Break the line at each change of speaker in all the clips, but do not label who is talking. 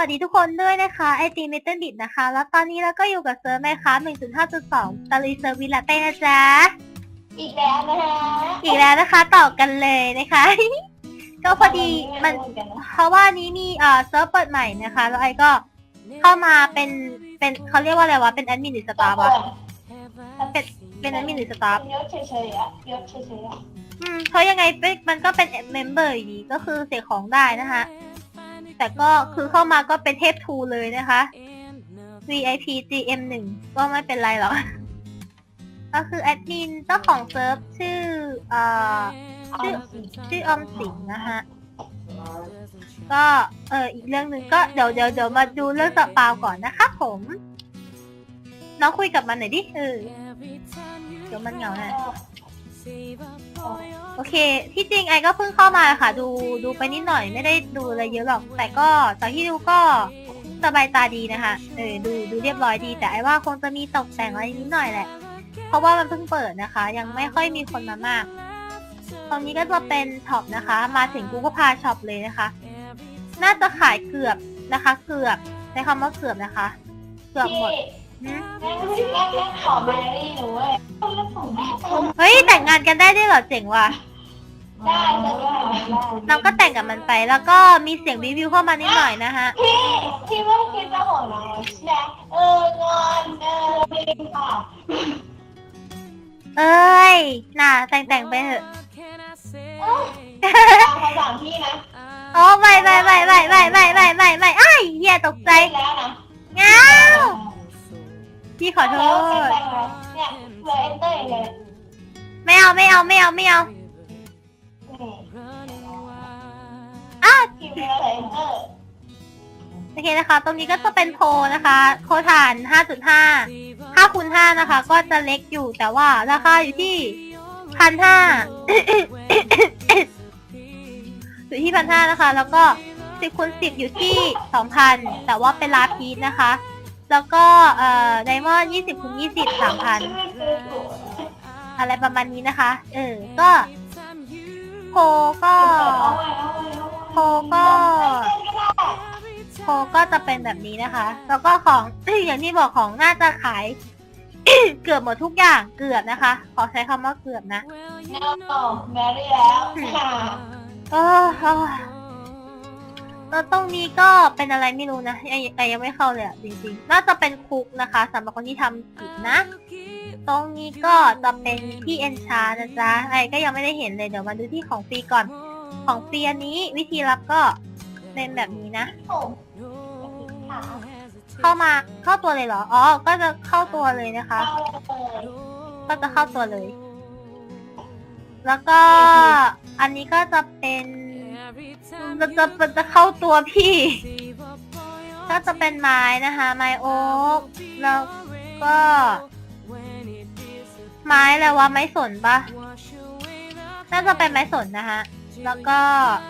วัสดีทุกคนด้วยนะคะไอจีเมทัลบิดนะคะ แล้วตอนนี้เราก็อยู่กับเซิร์ฟไหมคะ1.5.2ตาลีเซอร์วิลาเต้นะจ๊ะ
อีกแล้วนะคะ
อีกแล้วนะคะ ต่อกันเลยนะคะ ก็พอดีมันเพราะว่านี้มีเอ่อเซิร์ฟเปิดใหม่นะคะ แล้วไอก็เข้ามาเป็นเป็นเขาเรียกว่าอะไรวะ เป็นแอดมินหรือสตาฟวะเป็นเป็นแอดมินหรือสตาฟ
ยศเฉยๆอะยศเฉยๆอะ
อืมเพราะยังไงเป็นมันก็เป็นเมมเบอร์อยู่ดีก็คือเสียของได้นะคะ แต่ก็คือเข้ามาก็เป็นเทพทูเลยนะคะ VIP GM 1 ก็ไม่เป็นไรหรอก ก็คือแอดมินเจ้าของเซิร์ฟชื่อเอ่อชื่อชื่อออมสินนะคะก็เอออีกเรื่องหนึ่งก็เดี๋ยวเดี๋ยวเดี๋ยวมาดูเรื่องสปาวก่อนนะคะผมน้องคุยกับมันหน่อยดิเออเดี๋ยวมันเหงาหน่อย โอเค ที่จริงไอก็เพิ่งเข้ามาค่ะ ดูดูไปนิดหน่อยไม่ได้ดูอะไรเยอะหรอก แต่ก็จากที่ดูก็สบายตาดีนะคะเออดูดูเรียบร้อยดี แต่ไอว่าคงจะมีตกแต่งอะไรนิดหน่อยแหละ เพราะว่ามันเพิ่งเปิดนะคะ ยังไม่ค่อยมีคนมามาก ตรงนี้ก็จะเป็นช็อปนะคะ มาถึงกูก็พาช็อปเลยนะคะ น่าจะขายเกือบนะคะ เกือบใช้คำว่าเกือบนะคะ เกือบหมด
พี่
หืม
แม่แม่แม่ขอแมรี่หนูเว้ยแล้วผมได้
เฮ้ยแต่งงานกันได้ด้วยเหรอเจ๋งว่ะ
ได้ได้
เราก็แต่งกับมันไปแล้วก็มีเสียงรีวิวเข้ามานิดหน่อยนะคะ
พี่พี่ว่าคิดจะหัวเราะใช่เอองอนเออเรียนค่ะ
เอ้ย น่ะ แต่งแต่งไปเถอะ
เออตามภาษาพี่นะ
โอ้ไม่ไม่ไม่ไม่ไม่ไม่ไม่ไม่ไม่ไอ้ายเหี้ยตกใจ
ได้แล้วนะ
ง้าว พี่ขอโทษ
เนี่ยเบอร์เอนเตอร์เลย
ไม่เอาไม่เอาไม่เอาไม่เอาอ้าว
พิมพ์แล้วเอเอนเตอร์
โอเคนะคะ ตรงนี้ก็จะเป็นโพลนะคะ โคฐาน 5.5 5คูณ5นะคะ ก็จะเล็กอยู่แต่ว่าราคาอยู่ที่พันห้าอยู่ที่พันห้านะคะ แล้วก็ 10คูณ10 อยู่ที่ 2,000 แต่ว่าเป็นลาพีชนะคะ แล้วก็เอ่อไดมอนด์20คูณ20 3,000อะไรประมาณนี้นะคะ เออ ก็โพลก็โพลก็โพลก็จะเป็นแบบนี้นะคะ แล้วก็ของอย่างที่บอกของน่าจะขาย เกือบหมดทุกอย่างเกือบนะคะ ขอใช้คำว่าเกือบนะ
แนวแมรี่แล้วค่ะ
เออเออ แล้วตรงนี้ก็เป็นอะไรไม่รู้นะไอไอยังไม่เข้าเลยอะจริงๆ น่าจะเป็นคุกนะคะสำหรับคนที่ทำผิดนะ ตรงนี้ก็จะเป็นที่เอนชานะจ๊ะไอก็ยังไม่ได้เห็นเลยเดี๋ยวมาดูที่ของฟรีก่อน ของฟรีอันนี้วิธีรับก็เป็นแบบนี้นะ เข้ามาเข้าตัวเลยเหรอ อ๋อ ก็จะเข้าตัวเลยนะคะ ก็จะเข้าตัวเลย แล้วก็อันนี้ก็จะเป็น จะจะจะจะเข้าตัวพี่ ก็จะเป็นไม้นะคะ ไม้โอ๊กแล้วก็ ไม้อะไรวะไม้สนปะน่าจะเป็นไม้สนนะคะ แล้วก็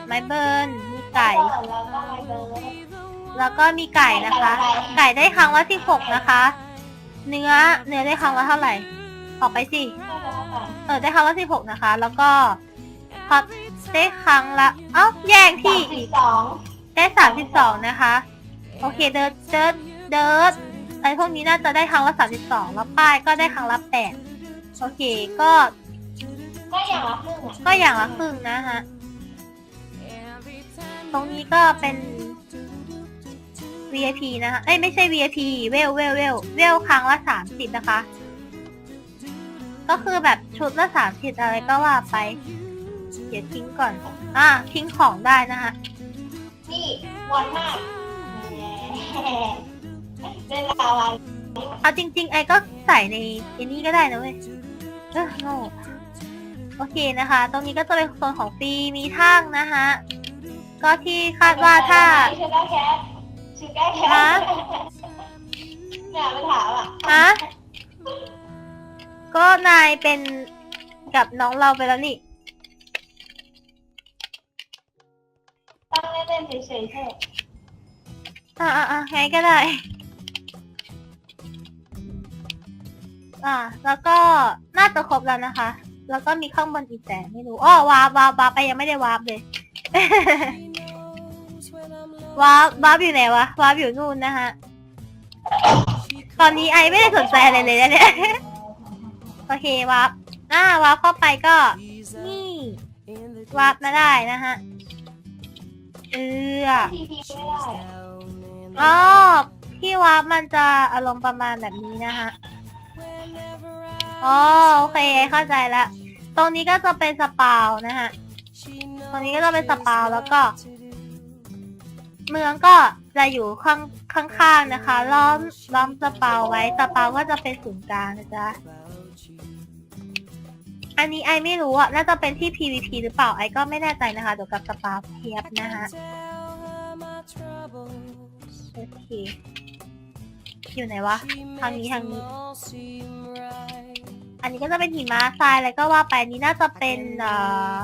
ไม้เบิร์นมีไก่
แล้วก็ไมเบอร์
แล้วก็มีไก่นะคะ ไก่ได้ครั้งละสิบหกนะคะ เนื้อ เนื้อได้ครั้งละเท่าไหร่ ออกไปสิ เออได้ครั้งละสิบหกนะคะ แล้วก็พับ ได้ครั้งละเอ้าแย่งที่อีก
สอง
ได้สามสิบสองนะคะ โอเคเดิร์ดเดิร์ดเดิร์ดไอพวกนี้น่าจะได้ครั้งละสามสิบสองแล้วป้ายก็ได้ครั้งละแปดโอเคก็
ก็อย่างละครึ่งอะ
ก็อย่างละครึ่งนะฮะ ตรงนี้ก็เป็น VIP นะคะเอ้ยไม่ใช่ VIP เวลเวลเวลเวลครั้งละสามสิบนะคะ ก็คือแบบชุดละสามสิบอะไรก็ว่าไป เดี๋ยวทิ้งก่อน อ่า ทิ้งของได้นะคะ
นี่วันมากเวลาวัน
เอาจริง ๆ ไอก็ใส่ในอันนี้ก็ได้นะเว้ยเออโง่โอเคนะคะ ตรงนี้ก็จะเป็นโซนของฟรีมีทั้งนะคะก็ที่คาดว่าถ้า
ชื่อก้าแคทชื่อก้าแคท
ฮะ
เนี่ยไปถามอะ
ฮะก็นายเป็นกับน้องเราไปแล้วนี่
เล่นๆเฉยๆเถอะ
อ่าอ่าอ่าไงก็ได้ อ่า แล้วก็น่าจะครบแล้วนะคะ แล้วก็มีข้างบนอีกแต่ไม่รู้อ้อวาร์ปวาร์ปวาร์ปไปยังไม่ได้วาร์ปเลย วาร์ปวาร์ปอยู่ไหนวะวาร์ปอยู่นู่นนะฮะ ตอนนี้ไอไม่ได้สนใจอะไรเลยนะเนี่ย โอเควาร์ปอ่าวาร์ปเข้าไปก็นี่วาร์ปมาได้นะฮะ เออ
ทีพีไม่ได้อะ
อ๋อที่วาร์ปมันจะอารมณ์ประมาณแบบนี้นะฮะอ๋อโอเคเข้าใจละตรงนี้ก็จะเป็นสปาวนะฮะ ตรงนี้ก็จะเป็นสปาวแล้วก็ เมืองก็จะอยู่ข้างข้างๆนะคะ ล้อมล้อมสปาวไว้สปาวก็จะเป็นศูนย์กลางนะจ๊ะ อันนี้ไอไม่รู้อะน่าจะเป็นที่ PVP หรือเปล่า ไอก็ไม่แน่ใจนะคะเดี๋ยวกับสปาเทียบนะฮะ โอเค อยู่ไหนวะ ทางนี้ทางนี้ อันนี้ก็จะเป็นหิมะทรายอะไรก็ว่าไปอันนี้น่าจะเป็นเอ่อ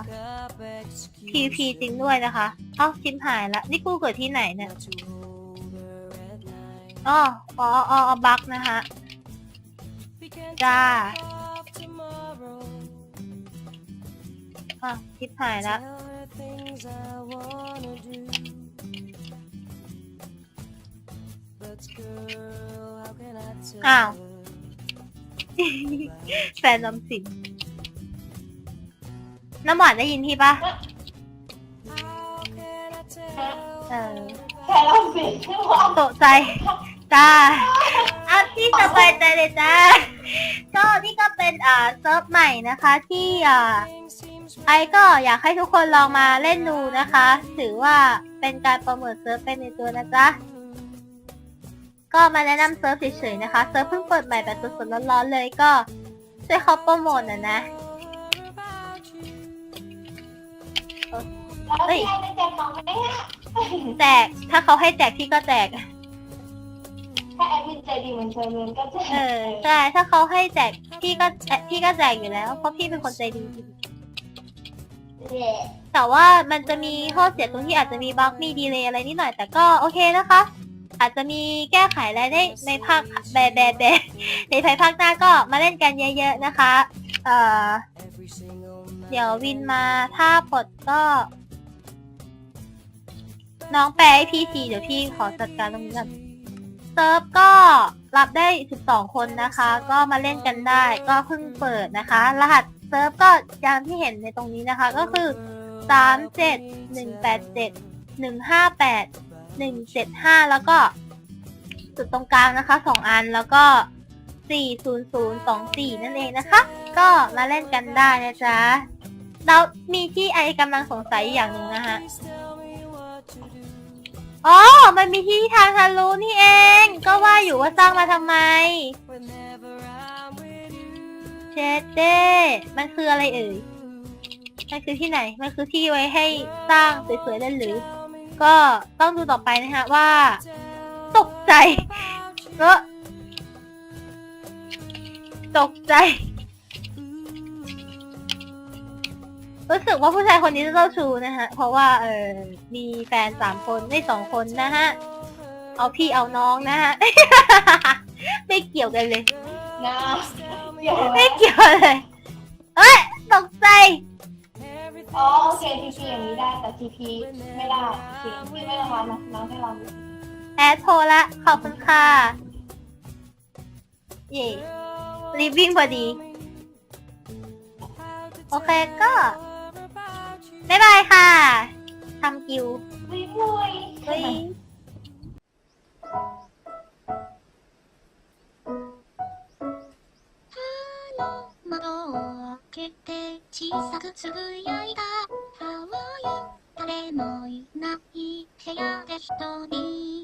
PVP จริงด้วยนะคะเอ้าชิมหายละ นี่กูเกิดที่ไหนเนี่ยอ๋ออ๋ออ๋ออ๋อบักนะคะจ้า อะชิปหายละอ้าว แฟนลำสิงน้ำหวานได้ยินพี่ปะเออ
แค่เราสิว่า
ตกใจจ้าเอาที่สบายใจเลยจ้าก็นี่ก็เป็นอ่าเซิร์ฟใหม่นะคะที่อ่า ไอก็อยากให้ทุกคนลองมาเล่นดูนะคะ ถือว่าเป็นการโปรโมทเซิร์ฟเป็นในตัวนะจ๊ะ ก็มาแนะนำเซิร์ฟเฉยๆนะคะ เซิร์ฟเพิ่งเปิดใหม่แบบสดๆร้อนๆเลยก็ช่วยเขาโปรโมทหน่อยนะ
แล้วพี่ไอ้ได้แจกของไหมฮะ
แจก ถ้าเขาให้แจกพี่ก็แจก
ถ้าแอดมินใจดีเหมือนเชอร์เมนก็แจก
เออ ใช่ ถ้าเขาให้แจกพี่ก็เอ่อพี่ก็แจกอยู่แล้ว เพราะพี่เป็นคนใจดี
แหละ
แต่ว่ามันจะมีข้อเสียตรงที่อาจจะมีบั๊กมีดีเลย์อะไรนิดหน่อย แต่ก็โอเคนะคะ อาจจะมีแก้ไขอะไรได้ในภาคแบแบแบในภายภาคหน้าก็มาเล่นกันเยอะ ๆ นะคะ เอ่อ เดี๋ยววินมาถ้าปลดก็ น้องแปลให้พี่ทีเดี๋ยวพี่ขอจัดการตรงนี้ก่อนเซิร์ฟก็รับได้ 12 คนนะคะ ก็มาเล่นกันได้ ก็เพิ่งเปิดนะคะ รหัส เซิร์ฟก็อย่างที่เห็นในตรงนี้นะคะ ก็คือ3 7 1 8 7 1 5 8 1 7 5แล้วก็ จุดตรงกลางนะคะ2อันแล้วก็40024นั่นเองนะคะ ก็มาเล่นกันได้นะจ๊ะเรามีที่ไอกำลังสงสัยอย่างหนึ่งนะคะอ๋อ มันมีที่ทางทะลุนี่เอง ก็ว่าอยู่ว่าสร้างมาทำไม เจเด้มันคืออะไรเอ่ย มันคือที่ไหน มันคือที่ไว้ให้สร้างสวยๆเล่นหรือ ก็ต้องดูต่อไปนะคะว่า ตกใจก็ตกใจ รู้สึกว่าผู้ชายคนนี้จะเจ้าชู้นะฮะ เพราะว่าเออมีแฟนสามคนไม่สองคนนะฮะ เอาพี่เอาน้องนะฮะ ไม่เกี่ยวกันเลย
นะ เดี๋ยว
ไม่เกี่ยวเลย เอ้ย ตกใจ
อ๋อโอเคทีพีอย่างนี้ได้แต่ทีพีไม่ได้โอเคพี่ไม่ต้องร้อนนะน้องให้ลองดู
แอดโทรละ ขอบคุณค่ะ เย่รีบวิ่งพอดี โอเคก็บ๊ายบายค่ะทำกิว
วิวุย
เฮ้ย
開けて小さくつぶやいた。爽や誰もいない部屋で一人。